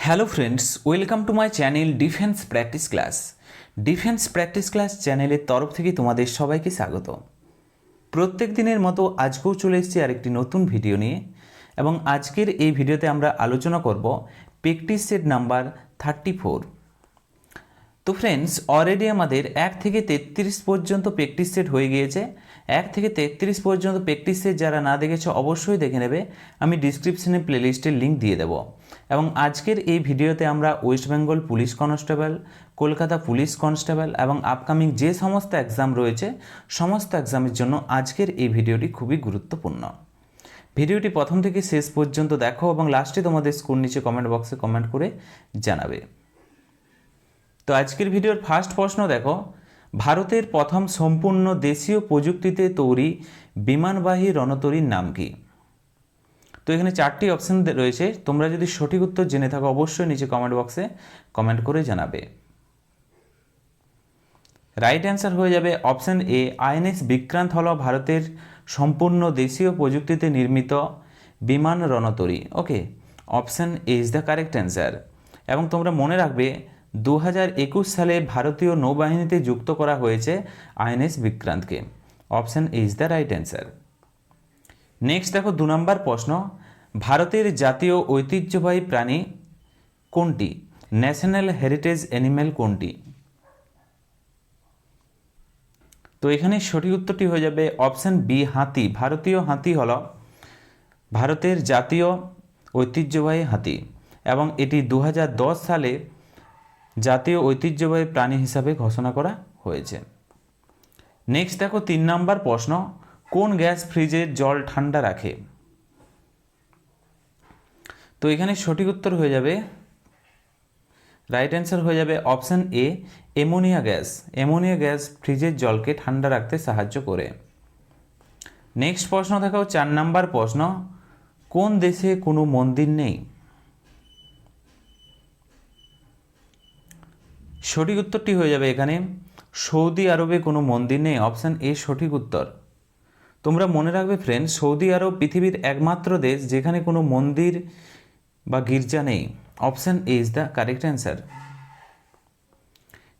Hello friends welcome to my channel defence practice class defence practice class চ্যানেলের তরফ থেকে তোমাদের সবাইকে স্বাগত প্রত্যেক দিনের মতো আজকেও চলে এসেছি আরেকটি নতুন ভিডিও নিয়ে এবং আজকের এই ভিডিওতে আমরা আলোচনা করব practice set number thirty four তো ফ্রেন্ডস অলরেডি আমাদের এক থেকে তেত্রিশ পর্যন্ত প্র্যাকটিস সেট হয়ে গিয়েছে। এক থেকে তেত্রিশ পর্যন্ত প্র্যাকটিস যারা না দেখেছে অবশ্যই দেখে নেবে। আমি ডিসক্রিপশনে প্লেলিস্টের লিঙ্ক দিয়ে দেবো। এবং আজকের এই ভিডিওতে আমরা West Bengal police constable, Kolkata police constable এবং আপকামিং যে সমস্ত এক্সাম রয়েছে, সমস্ত এক্সামের জন্য আজকের এই ভিডিওটি খুবই গুরুত্বপূর্ণ। ভিডিওটি প্রথম থেকে শেষ পর্যন্ত দেখো এবং লাস্টে তোমাদের স্কুল নিচে কমেন্ট বক্সে কমেন্ট করে জানাবে। তো আজকের ভিডিওর ফার্স্ট প্রশ্ন দেখো। ভারতের প্রথম সম্পূর্ণ দেশীয় প্রযুক্তিতে তৈরি বিমানবাহী রণতরীর নাম কি? তো এখানে চারটি অপশন রয়েছে। তোমরা যদি সঠিক উত্তর জেনে থাকো, অবশ্যই নিচে কমেন্ট বক্সে কমেন্ট করে জানাবে। রাইট অ্যান্সার হয়ে যাবে অপশন এ আইএনএস বিক্রান্ত হল ভারতের সম্পূর্ণ দেশীয় প্রযুক্তিতে নির্মিত বিমান রণতরী। Okay option A is the correct answer এবং তোমরা মনে রাখবে দু হাজার একুশ সালে ভারতীয় নৌবাহিনীতে যুক্ত করা হয়েছে INS বিক্রান্তকে। Option is the right answer next দেখো দু নম্বর প্রশ্ন। ভারতের জাতীয় ঐতিহ্যবাহী প্রাণী কোনটি? ন্যাশনাল হেরিটেজ অ্যানিম্যাল কোনটি? তো এখানে সঠিক উত্তরটি হয়ে যাবে অপশান বি, হাতি। ভারতীয় হাতি হল ভারতের জাতীয় ঐতিহ্যবাহী হাতি এবং এটি দু হাজার দশ সালে জাতীয় ঐতিহ্যবাহী প্রাণী হিসাবে ঘোষণা করা হয়েছে। নেক্সট দেখো তিন নম্বর প্রশ্ন, কোন গ্যাস ফ্রিজে জল ঠান্ডা রাখে? তো এখানে সঠিক উত্তর হয়ে যাবে রাইট অ্যান্সার হয়ে যাবে option A ammonia gas ammonia gas ফ্রিজের জলকে ঠান্ডা রাখতে সাহায্য করে। নেক্সট প্রশ্ন দেখাও চার নাম্বার প্রশ্ন, কোন দেশে কোনো মন্দির নেই? সঠিক উত্তরটি হয়ে যাবে এখানে, সৌদি আরবে কোনো মন্দির নেই। অপশান এ, সঠিক উত্তর। তোমরা মনে রাখবে ফ্রেন্ড সৌদি আরব পৃথিবীর একমাত্র দেশ যেখানে কোনো মন্দির বা গির্জা নেই। Option A is the correct answer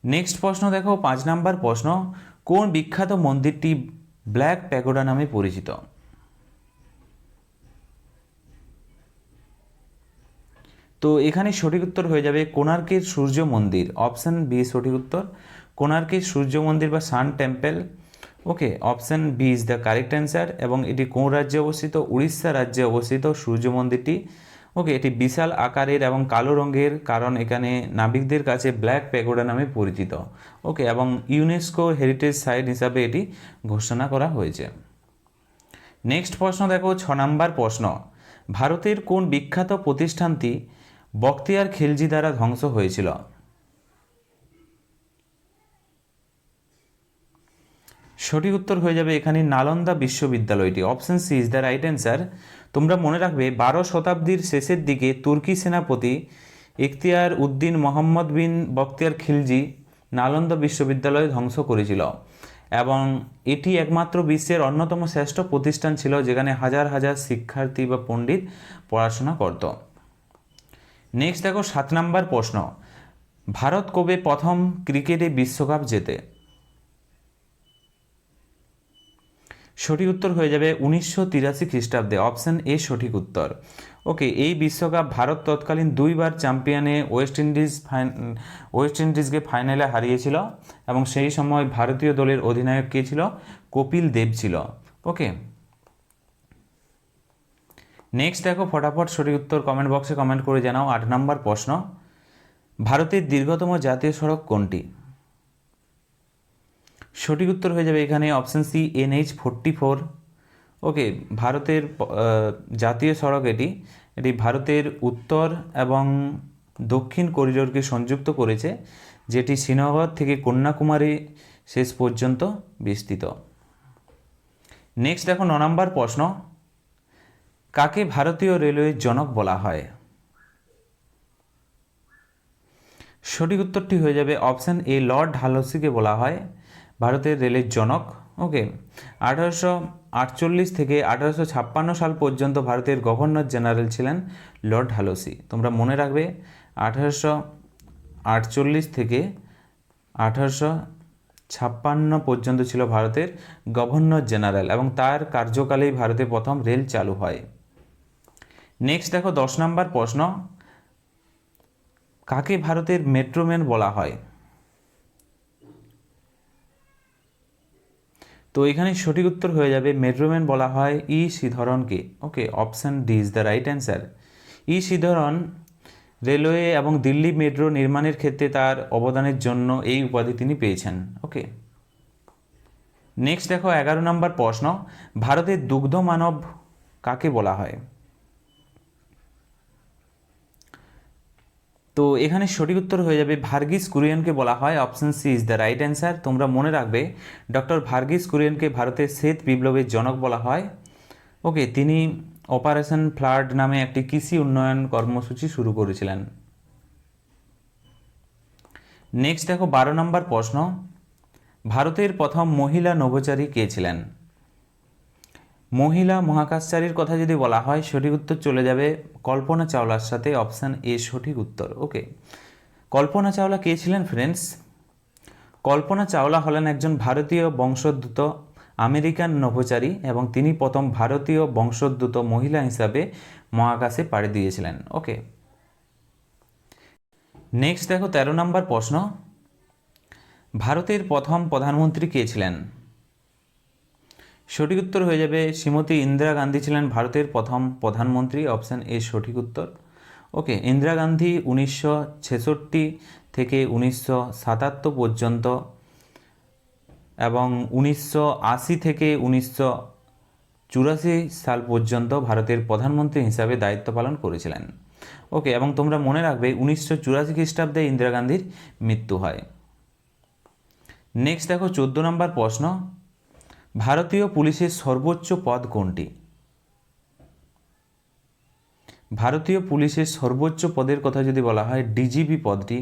next প্রশ্ন দেখো, পাঁচ নাম্বার প্রশ্ন, কোন বিখ্যাত মন্দিরটি ব্ল্যাক প্যাগোডা নামে পরিচিত? তো এখানে সঠিক উত্তর হয়ে যাবে কোণার্কের সূর্য মন্দির অপশান বি সঠিক উত্তর। কোণার্কের সূর্য মন্দির বা sun temple okay option B is the correct answer এবং এটি কোন রাজ্যে অবস্থিত? উড়িষ্যা রাজ্যে অবস্থিত সূর্য মন্দিরটি ওকে এটি বিশাল আকারের এবং কালো রঙের কারণ এখানে নাবিকদের কাছে ব্ল্যাক প্যাগোডা নামে পরিচিত ওকে এবং ইউনেস্কো হেরিটেজ সাইট হিসাবে এটি ঘোষণা করা হয়েছে। নেক্সট প্রশ্ন দেখো, ছ নম্বর প্রশ্ন। ভারতের কোন বিখ্যাত প্রতিষ্ঠানটি বক্তিয়ার খিলজি দ্বারা ধ্বংস হয়েছিল। সঠিক উত্তর হয়ে যাবে এখানে নালন্দা বিশ্ববিদ্যালয়টি। Option C is the right answer তোমরা মনে রাখবে, বারো শতাব্দীর শেষের দিকে তুর্কি সেনাপতি ইখতিয়ার উদ্দিন মোহাম্মদ বিন বক্তিয়ার খিলজি নালন্দা বিশ্ববিদ্যালয় ধ্বংস করেছিল এবং এটি একমাত্র বিশ্বের অন্যতম শ্রেষ্ঠ প্রতিষ্ঠান ছিল যেখানে হাজার হাজার শিক্ষার্থী বা পণ্ডিত পড়াশোনা করত। নেক্সট দেখো, সাত নম্বর প্রশ্ন। ভারত কবে প্রথম ক্রিকেটে বিশ্বকাপ জেতে? সঠিক উত্তর হয়ে যাবে উনিশশো তিরাশি খ্রিস্টাব্দে। অপশান এ সঠিক উত্তর। ওকে এই বিশ্বকাপ ভারত তৎকালীন দুইবার চ্যাম্পিয়নে ওয়েস্ট ইন্ডিজ ফাইন, ওয়েস্ট ইন্ডিজকে ফাইনালে হারিয়েছিল এবং সেই সময় ভারতীয় দলের অধিনায়ক কে ছিল? কপিল দেব ছিল। ওকে নেক্সট দেখো, ফটাফট সঠিক উত্তর কমেন্ট বক্সে কমেন্ট করে জানাও। আট নম্বর প্রশ্ন। ভারতের দীর্ঘতম জাতীয় সড়ক কোনটি? সঠিক উত্তর হয়ে যাবে এখানে option C NH forty four okay ভারতের জাতীয় সড়ক এটি। এটি ভারতের উত্তর এবং দক্ষিণ করিডোরকে সংযুক্ত করেছে, যেটি শ্রীনগর থেকে কন্যাকুমারী শেষ পর্যন্ত বিস্তৃত। নেক্সট দেখো, ন নম্বর প্রশ্ন। কাকে ভারতীয় রেলওয়ের জনক বলা হয়? সঠিক উত্তরটি হয়ে যাবে অপশান এ, লর্ড হালসিকে বলা হয় ভারতের রেলের জনক। ওকে, আঠারোশো আটচল্লিশ থেকে আঠারোশো ছাপ্পান্ন সাল পর্যন্ত ভারতের গভর্নর জেনারেল ছিলেন লর্ড হালসি। তোমরা মনে রাখবে, আঠারোশো আটচল্লিশ থেকে আঠারোশো ছাপ্পান্ন পর্যন্ত ছিল ভারতের গভর্নর জেনারেল এবং তার কার্যকালেই ভারতে প্রথম রেল চালু হয়। নেক্সট দেখো দশ নম্বর প্রশ্ন। কাকে ভারতের মেট্রোম্যান বলা হয়? তো এখানে সঠিক উত্তর হয়ে যাবে মেট্রোম্যান বলা হয় E শ্রীধরনকে okay option D is the right answer E Sreedharan railway এবং দিল্লি মেট্রো নির্মাণের ক্ষেত্রে তার অবদানের জন্য এই উপাধি তিনি পেয়েছেন। ওকে নেক্সট দেখো এগারো নম্বর প্রশ্ন, ভারতের দুগ্ধ মানব কাকে বলা হয়? তো এখানে সঠিক উত্তর হয়ে যাবে ভার্গিস কুরিয়ানকে বলা হয়। Option C is the right answer. তোমরা মনে রাখবে, ডক্টর ভার্গিস কুরিয়ানকে ভারতের শ্বেত বিপ্লবের জনক বলা হয়। ওকে, তিনি অপারেশন ফ্লাড নামে একটি কৃষি উন্নয়ন কর্মসূচি শুরু করেছিলেন। নেক্সট দেখো, বারো নম্বর প্রশ্ন। ভারতের প্রথম মহিলা নভোচারী কে ছিলেন? মহিলা মহাকাশচারীর কথা যদি বলা হয়, সঠিক উত্তর চলে যাবে কল্পনা চাওলার সাথে অপশান এ সঠিক উত্তর। ওকে। কল্পনা চাওলা কে ছিলেন ফ্রেন্ডস? কল্পনা চাওলা হলেন একজন ভারতীয় বংশোদ্ভূত আমেরিকান নভোচারী এবং তিনি প্রথম ভারতীয় বংশোদ্ভূত মহিলা হিসাবে মহাকাশে পাড়ি দিয়েছিলেন। ওকে। নেক্সট দেখো তেরো নম্বর প্রশ্ন। ভারতের প্রথম প্রধানমন্ত্রী কে ছিলেন? সঠিক উত্তর হয়ে যাবে। শ্রীমতী ইন্দিরা গান্ধী ছিলেন ভারতের প্রথম প্রধানমন্ত্রী অপশান এ সঠিক উত্তর। ওকে ইন্দিরা গান্ধী উনিশশো ছেষট্টি থেকে উনিশশো সাতাত্তর পর্যন্ত এবং উনিশশো আশি থেকে উনিশশো চুরাশি সাল পর্যন্ত ভারতের প্রধানমন্ত্রী হিসাবে দায়িত্ব পালন করেছিলেন। ওকে এবং তোমরা মনে রাখবে, উনিশশো চুরাশি খ্রিস্টাব্দে ইন্দিরা গান্ধীর মৃত্যু হয়। নেক্সট দেখো, চোদ্দ নম্বর প্রশ্ন। ভারতীয় পুলিশের সর্বোচ্চ পদ কোনটি? ভারতীয় পুলিশের সর্বোচ্চ পদের কথা যদি বলা হয়, ডিজিপি পদটি,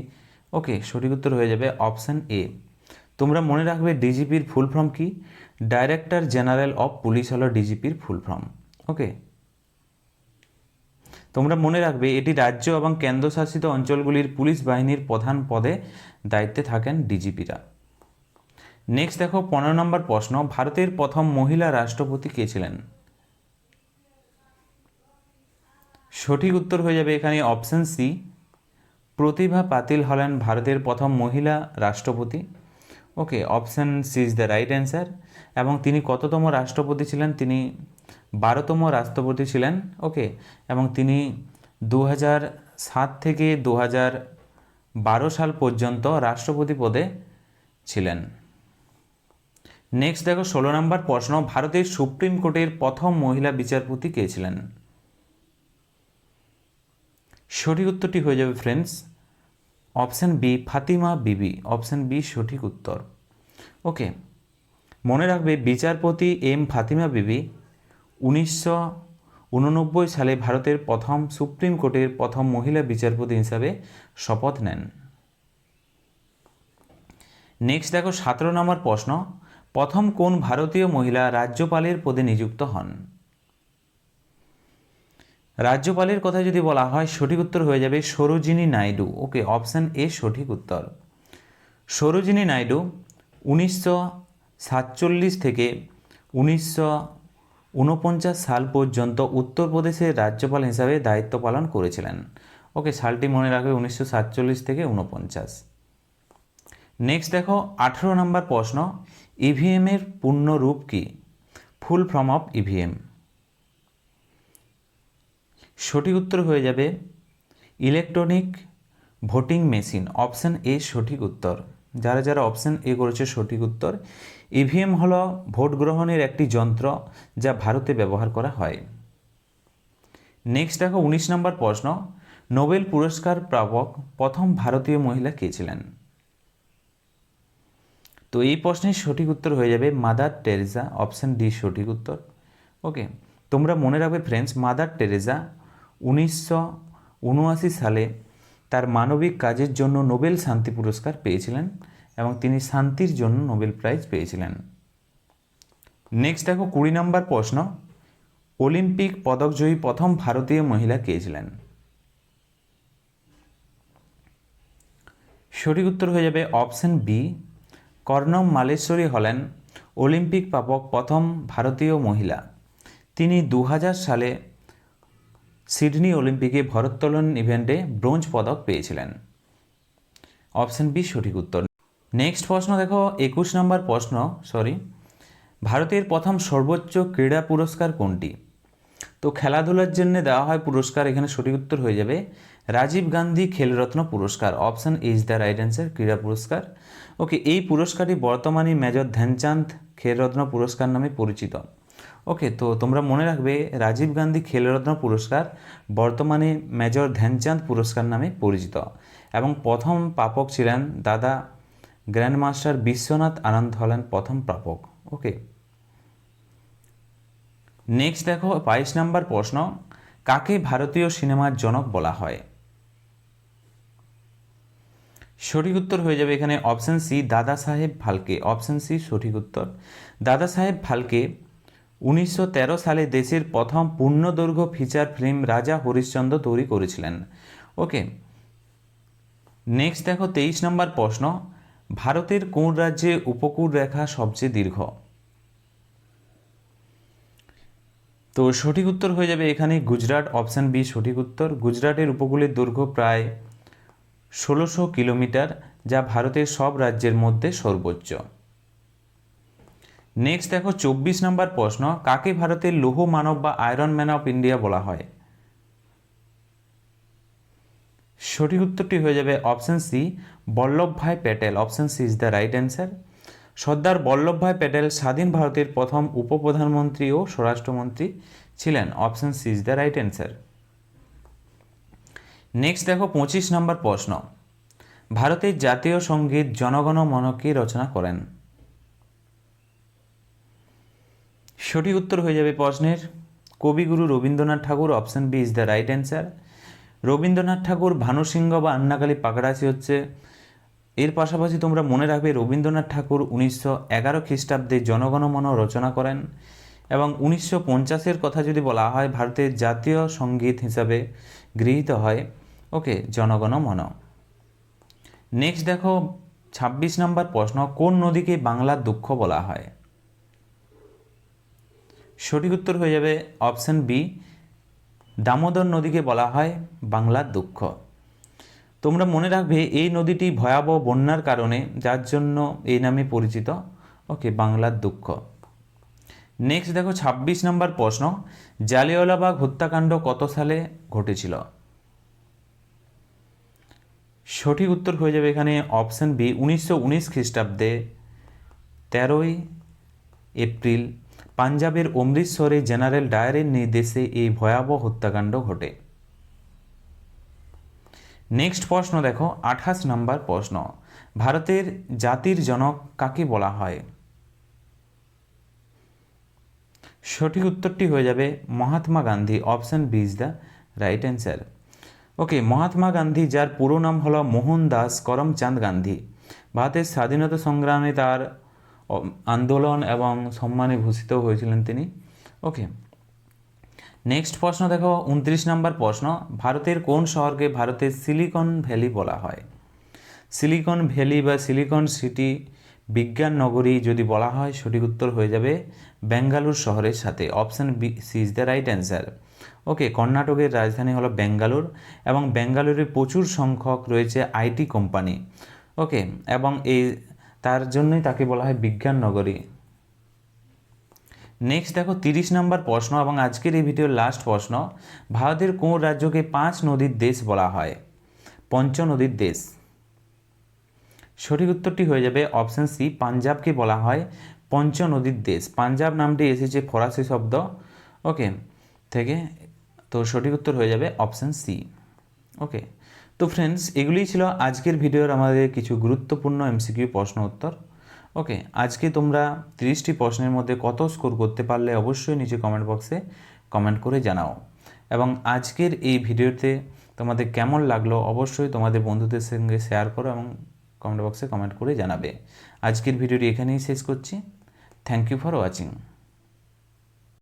ওকে, সঠিক উত্তর হয়ে যাবে অপশান এ। তোমরা মনে রাখবে ডিজিপির ফুল ফর্ম কি? ডাইরেক্টর জেনারেল অফ পুলিশ হলো ডিজিপির ফুল ফর্ম, ওকে? তোমরা মনে রাখবে এটি রাজ্য এবং কেন্দ্রশাসিত অঞ্চলগুলির পুলিশ বাহিনীর প্রধান পদে দায়িত্বে থাকেন ডিজিপিরা। নেক্সট দেখো, পনেরো নম্বর প্রশ্ন, ভারতের প্রথম মহিলা রাষ্ট্রপতি কে ছিলেন? সঠিক উত্তর হয়ে যাবে এখানে অপশন সি প্রতিভা পাতিল হলেন ভারতের প্রথম মহিলা রাষ্ট্রপতি। Okay option C is the right answer এবং তিনি কততম রাষ্ট্রপতি ছিলেন? তিনি বারোতম রাষ্ট্রপতি ছিলেন। ওকে এবং তিনি দু সাত থেকে দু বারো সাল পর্যন্ত রাষ্ট্রপতি পদে ছিলেন। নেক্সট দেখো, ষোলো নম্বর প্রশ্ন। ভারতের সুপ্রিম কোর্টের প্রথম মহিলা বিচারপতি কে ছিলেন? সঠিক উত্তরটি হয়ে যাবে ফ্রেন্ডস অপশান বি ফাতিমা বিবি। অপশান বি সঠিক উত্তর। ওকে মনে রাখবে, বিচারপতি এম ফাতিমা বিবি উনিশশো উননব্বই সালে ভারতের প্রথম, সুপ্রিম কোর্টের প্রথম মহিলা বিচারপতি হিসাবে শপথ নেন। নেক্সট দেখো, সতেরো নম্বর প্রশ্ন। প্রথম কোন ভারতীয় মহিলা রাজ্যপালের পদে নিযুক্ত হন? রাজ্যপালের কথা যদি বলা হয়, সঠিক উত্তর হয়ে যাবে Sarojini Naidu. Okay, option A সঠিক উত্তর। সরোজিনী নাইডু উনিশশো সাতচল্লিশ থেকে উনিশশো ঊনপঞ্চাশ সাল পর্যন্ত উত্তরপ্রদেশের রাজ্যপাল হিসাবে দায়িত্ব পালন করেছিলেন। ওকে, সালটি মনে রাখবে উনিশশো সাতচল্লিশ থেকে ঊনপঞ্চাশ। নেক্সট দেখো, আঠেরো নম্বর প্রশ্ন। ইভিএমের পূর্ণ রূপ কি? ফুল ফর্ম অফ ইভিএম সঠিক উত্তর হয়ে যাবে electronic voting machine option A সঠিক উত্তর। যারা যারা অপশান এ করেছে, সঠিক উত্তর। ইভিএম হল ভোট গ্রহণের একটি যন্ত্র যা ভারতে ব্যবহার করা হয়। নেক্সট দেখো, উনিশ নম্বর প্রশ্ন। নোবেল পুরস্কার প্রাপক প্রথম ভারতীয় মহিলা কে ছিলেন? তো এই প্রশ্নের সঠিক উত্তর হয়ে যাবে মাদার টেরেজা অপশান ডি সঠিক উত্তর। ওকে, তোমরা মনে রাখবে ফ্রেন্ডস মাদার টেরেজা উনিশশো উনআশি সালে তার মানবিক কাজের জন্য নোবেল শান্তি পুরস্কার পেয়েছিলেন এবং তিনি শান্তির জন্য নোবেল প্রাইজ পেয়েছিলেন। নেক্সট দেখো, কুড়ি নম্বর প্রশ্ন, অলিম্পিক পদকজয়ী প্রথম ভারতীয় মহিলা কে ছিলেন? সঠিক উত্তর হয়ে যাবে অপশন বি কর্ণম মালেশ্বরী হলেন অলিম্পিক প্রাপক প্রথম ভারতীয় মহিলা। তিনি দু হাজার সালে সিডনি অলিম্পিকে ভারোত্তোলন ইভেন্টে ব্রোঞ্জ পদক পেয়েছিলেন। অপশন বি, সঠিক উত্তর। নেক্সট প্রশ্ন দেখো, একুশ নম্বর প্রশ্ন, সরি, ভারতের প্রথম সর্বোচ্চ ক্রীড়া পুরস্কার কোনটি? তো খেলাধুলার জন্য দেওয়া হয় পুরস্কার, এখানে সঠিক উত্তর হয়ে যাবে, রাজীব গান্ধী খেলরত্ন পুরস্কার। Option is the right answer ক্রীড়া পুরস্কার। ওকে, এই পুরস্কারটি বর্তমানে মেজর ধ্যানচাঁদ খেলরত্ন পুরস্কার নামে পরিচিত। ওকে, তো তোমরা মনে রাখবে, রাজীব গান্ধী খেলরত্ন পুরস্কার বর্তমানে মেজর ধ্যানচাঁদ পুরস্কার নামে পরিচিত। এবং প্রথম প্রাপক ছিলেন দাদা গ্র্যান্ডমাস্টার বিশ্বনাথ আনন্দ হলেন প্রথম প্রাপক। ওকে, নেক্সট দেখো, বাইশ নম্বর প্রশ্ন, কাকে ভারতীয় সিনেমার জনক বলা হয়? সঠিক উত্তর হয়ে যাবে এখানে অপশন সি দাদা সাহেব ফালকে অপশন সি সঠিক উত্তর। দাদা সাহেব ফালকে উনিশশো তেরো সালে দেশের প্রথম পূর্ণদৈর্ঘ্য ফিচার ফিল্ম রাজা হরিশ্চন্দ্র তৈরি করেছিলেন। ওকে নেক্সট দেখো তেইশ নম্বর প্রশ্ন। ভারতের কোন রাজ্যে উপকূল রেখা সবচেয়ে দীর্ঘ? তো সঠিক উত্তর হয়ে যাবে এখানে গুজরাট অপশান বি সঠিক উত্তর। গুজরাটের উপকূলের দৈর্ঘ্য প্রায় ষোলোশো কিলোমিটার, যা ভারতের সব রাজ্যের মধ্যে সর্বোচ্চ। নেক্সট দেখো, চব্বিশ নম্বর প্রশ্ন, কাকে ভারতের লৌহ মানব বা আয়রন ম্যান অফ ইন্ডিয়া বলা হয়? সঠিক উত্তরটি হয়ে যাবে option C Vallabhbhai Patel. Option C is the right answer Sardar Vallabhbhai Patel স্বাধীন ভারতের প্রথম উপপ্রধানমন্ত্রী ও স্বরাষ্ট্রমন্ত্রী ছিলেন। Option C is the right answer next দেখো পঁচিশ নম্বর প্রশ্ন। ভারতের জাতীয় সংগীত জনগণ মনকে রচনা করেন। সঠিক উত্তর হয়ে যাবে প্রশ্নের। Kaviguru Rabindranath Tagore option B is the right answer Rabindranath Tagore Bhanusingha বা আন্নাকালী পাকড়াচি হচ্ছে। এর পাশাপাশি তোমরা মনে রাখবে রবীন্দ্রনাথ ঠাকুর উনিশশো এগারো খ্রিস্টাব্দে জনগণমন রচনা করেন এবং উনিশশো পঞ্চাশের কথা যদি বলা হয়, ভারতের জাতীয় সংগীত হিসাবে গৃহীত হয়। ওকে, জনগণ মন। নেক্সট দেখো, ছাব্বিশ নম্বর প্রশ্ন, কোন নদীকে বাংলার দুঃখ বলা হয়? সঠিক উত্তর হয়ে যাবে অপশন বি, দামোদর নদীকে বলা হয় বাংলার দুঃখ। তোমরা মনে রাখবে, এই নদীটি ভয়াবহ বন্যার কারণে, যার জন্য এই নামে পরিচিত। ওকে বাংলার দুঃখ। নেক্সট দেখো ২৬ নম্বর প্রশ্ন। জালিওয়ালাবাগ হত্যাকাণ্ড কত সালে ঘটেছিল? সঠিক উত্তর হয়ে যাবে এখানে অপশন বি উনিশশো উনিশ খ্রিস্টাব্দে, তেরোই এপ্রিল। পাঞ্জাবের অমৃতসরে জেনারেল ডায়ারের নির্দেশে এই ভয়াবহ হত্যাকাণ্ড ঘটে। নেক্সট প্রশ্ন দেখো, আঠাশ নম্বর প্রশ্ন। ভারতের জাতির জনক কাকে বলা হয়? সঠিক উত্তরটি হয়ে যাবে Mahatma Gandhi option B is the right answer okay Mahatma Gandhi, যার পুরো নাম হলো মোহনদাস করমচাঁদ গান্ধী। ভারতের স্বাধীনতা সংগ্রামে তার আন্দোলন এবং সম্মানে ভূষিত হয়েছিলেন তিনি। ওকে নেক্সট প্রশ্ন দেখো, উনত্রিশ নম্বর প্রশ্ন, ভারতের কোন শহরকে ভারতের সিলিকন ভ্যালি বলা হয়? সিলিকন ভ্যালি বা সিলিকন সিটি বিজ্ঞান নগরী যদি বলা হয়, সঠিক উত্তর হয়ে যাবে বেঙ্গালুর শহরের সাথে। Option B, C is the right answer. Okay, কর্ণাটকের রাজধানী হলো বেঙ্গালুর এবং বেঙ্গালুরে প্রচুর সংখ্যক রয়েছে আইটি কোম্পানি। ওকে, এবং এই, তার জন্যই তাকে বলা হয় বিজ্ঞান নগরী। নেক্সট দেখো, তিরিশ নম্বর প্রশ্ন এবং আজকের এই ভিডিওর লাস্ট প্রশ্ন। ভারতের কোন রাজ্যকে পাঁচ নদীর দেশ বলা হয়? পঞ্চ নদীর দেশ। সঠিক উত্তরটি হয়ে যাবে অপশান সি, পাঞ্জাবকে বলা হয় পঞ্চ নদীর দেশ। পাঞ্জাব নামটি এসেছে ফরাসি শব্দ। ওকে, থেকে তো সঠিক উত্তর হয়ে যাবে অপশান সি। ওকে, তো ফ্রেন্ডস এগুলিই ছিল আজকের ভিডিওর আমাদের কিছু গুরুত্বপূর্ণ এমসিকিউ প্রশ্ন উত্তর। ওকে, আজকে তোমরা তিরিশটি প্রশ্নের মধ্যে কত স্কোর করতে পারলে অবশ্যই নিচে কমেন্ট বক্সে কমেন্ট করে জানাও। এবং আজকের এই ভিডিওতে তোমাদের কেমন লাগল অবশ্যই তোমাদের বন্ধুদের সঙ্গে শেয়ার করো এবং কমেন্ট বক্সে কমেন্ট করে জানাবে। আজকের ভিডিওটি এখানেই শেষ করছি। Thank you for watching